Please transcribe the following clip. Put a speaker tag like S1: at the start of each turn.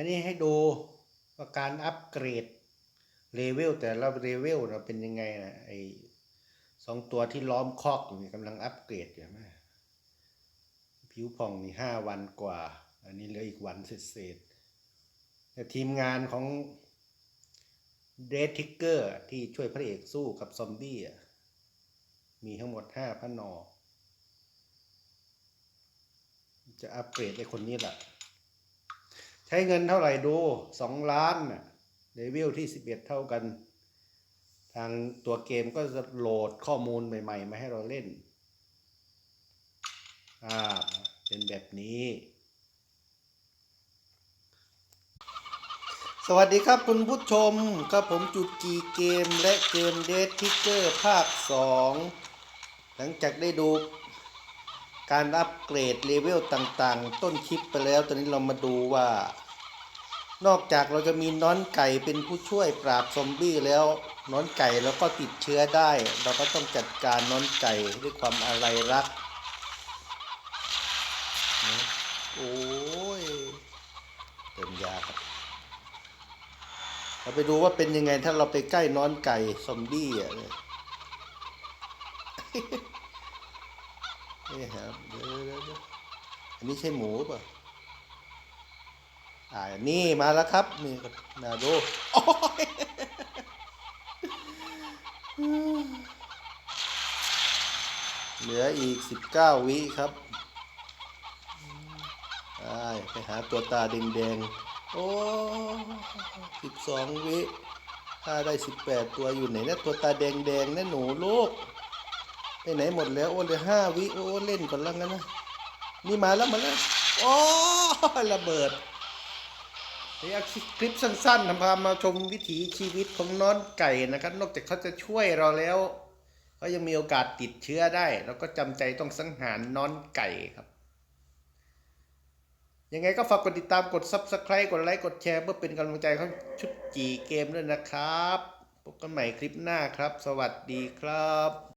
S1: อันนี้ให้ดูว่าการอัปเกรดเลเวลแต่ละเลเวลเราเป็นยังไงนะไอสองตัวที่ล้อมคอกอยู่นี่กำลังอัปเกรดอยู่ไหมผิวผ่องนี่ห้าวันกว่า อันนี้เหลืออีกวันเศษแต่ทีมงานของเดททิกเกอร์ที่ช่วยพระเอกสู้กับซอมบี้อะมีทั้งหมดห้าพนอ จะอัปเกรดไอ้คนนี้แหละ ใช้เงินเท่าไหร่ดูสองล้านเลเวลที่สิบเอ็ดเท่ากัน ทางตัวเกมก็จะโหลดข้อมูลใหม่ๆ มาให้เราเล่น อ่า เป็นแบบนี้ สวัสดีครับคุณผู้ชมครับผมจุดจีเกมและเกมเดททิกเกอร์ภาค 2 หลังจากได้ดู การอัปเกรดเลเวลต่างๆ ต้นคลิปไปแล้ว ตอนนี้เรามาดูว่า นอกจากเราจะมีน้อนไก่เป็นผู้ช่วยปราบซอมบี้แล้วน้อนไก่เราก็ติดเชื้อได้ เราก็ต้องจัดการน้อนไก่ด้วยความอะไรรัก โอ้ยเติมยาครับ เราไปดูว่าเป็นยังไงถ้าเราไปใกล้น้อนไก่ซอมบี้อะ นี่ครับเดี๋ยวเดี๋ยวเดี๋ยวอันนี้ใช่หมูป่ะอ่านี่มาแล้วครับ นี่นาดูโอ้ยเหลืออีกสิบเก้าวิครับไปไปหาตัวตาแดงๆ โอ้สิบสองวิ ถ้าได้สิบแปดตัวอยู่ไหนนะตัวตาแดงๆนะหนูลูก ไปไหนหมดแล้วโอ้เลือห้าวิโอ้เล่นก่อนแล้วงั้นนะนี่มาแล้วมาแล้วโอ้ระเบิดนี่เอาคลิปสั้นๆนำพามาชมวิถีชีวิตของน้อนไก่นะครับ นอกจากเขาจะช่วยเราแล้วเขายังมีโอกาสติดเชื้อได้เราก็จำใจต้องสังหารน้อนไก่ครับ ยังไงก็ฝากกดติดตามกด Subscribe กดไลค์กดแชร์เพื่อเป็นกำลังใจเของชุดจีเกมด้วยนะครับพบกันใหม่คลิปหน้าครับ สวัสดีครับ